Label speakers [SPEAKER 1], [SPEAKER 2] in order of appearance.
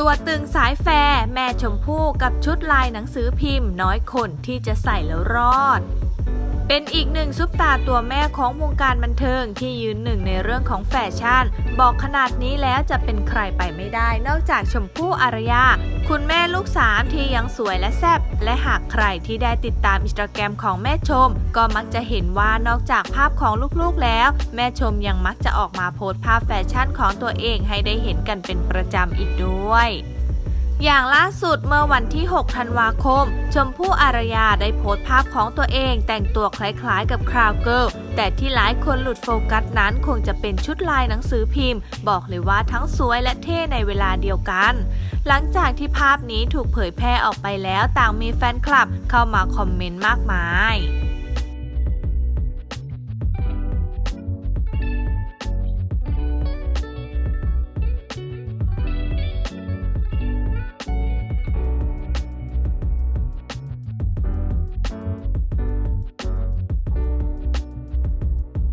[SPEAKER 1] ตัวตึงสายแฟร์แม่ชมพู่กับชุดลายหนังสือพิมพ์ น้อยคนที่จะใส่แล้วรอด เป็นอีกหนึ่งซุปตาตัวแม่ของวงการบันเทิงที่ยืนหนึ่งในเรื่องของแฟชั่น บอกขนาดนี้แล้วจะเป็นใครไปไม่ได้ นอกจากชมพู่อารยา คุณแม่ลูกสามที่ยังสวยและแซ่บ และหากใครที่ได้ติดตามอินสตาแกรมของแม่ชม ก็มักจะเห็นว่านอกจากภาพของลูกๆแล้ว แม่ชมยังมักจะออกมาโพสต์ภาพแฟชั่นของตัวเองให้ได้เห็นกันเป็นประจำอีกด้วยอย่างล่าสุดเมื่อวันที่ 6 ธันวาคม ชมพู่อารยาได้โพสต์ภาพของตัวเองแต่งตัวคล้ายๆกับคราวเกิลแต่ที่หลายคนหลุดโฟกัสนั้นคงจะเป็นชุดลายหนังสือพิมพ์ บอกเลยว่าทั้งสวยและเท่ในเวลาเดียวกัน หลังจากที่ภาพนี้ถูกเผยแพร่ออกไปแล้วต่างมีแฟนคลับเข้ามาคอมเมนต์มากมาย